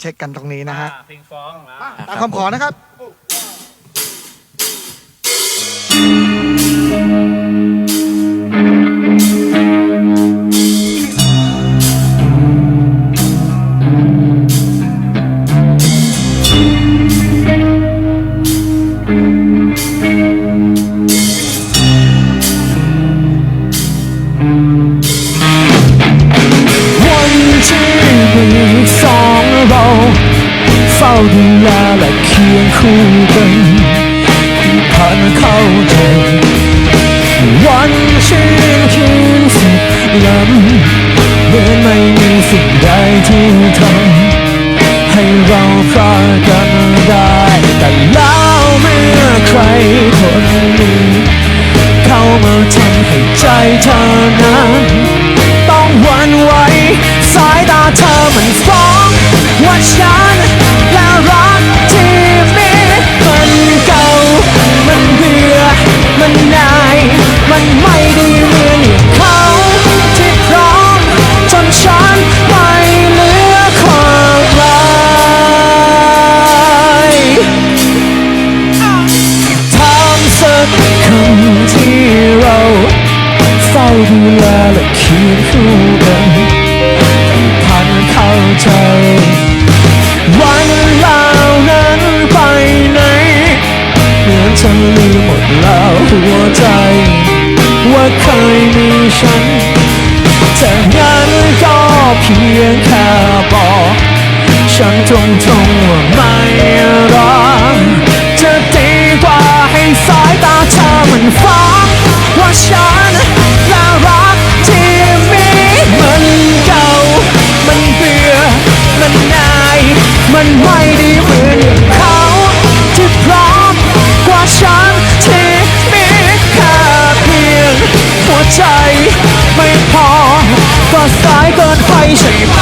เช็คกันตรงนี้นะฮะ เพงฟองมา ตามคำขอนะครับ 到底哪来的天赋跟底盘靠前完全 คำที่เราเฝ้าดูแลและเคิดคู่กันพันเข้าใจ วันเหล่านั้นไปไหนเหมือนฉันลืมหมดแล้วหัวใจ ว่าเคยมีฉันแต่งั้นก็เพียงแค่บอกฉันตงตรง ไม่ด้เหมือนเขาที่พร้อมกว่าฉันที่มีแค่เพียงหัวใจ ไม่พอก็สายเกินไปใช่ไหม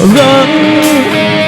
Run.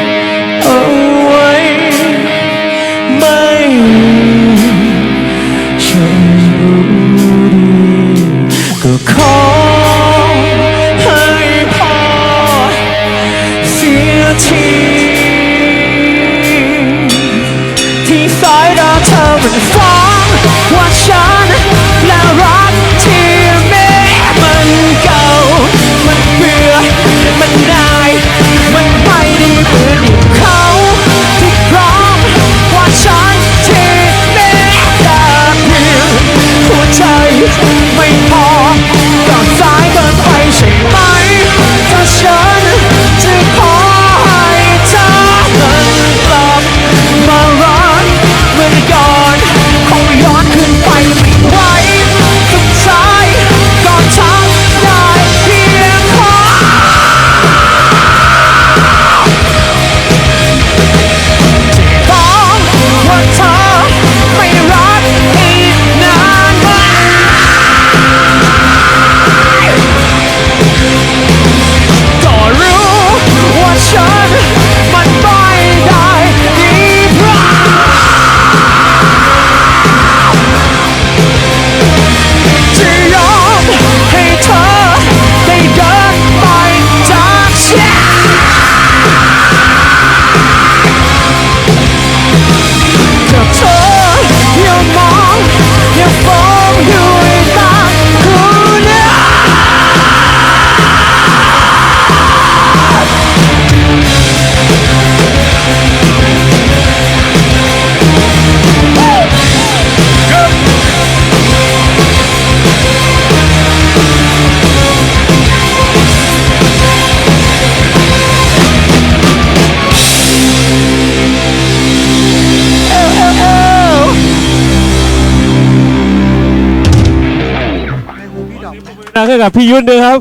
ให้กับพี่ยุทธด้วยครับ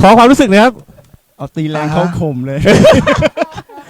ขอความรู้สึกหนะครับ เอาตีแรงเขาข่มเลย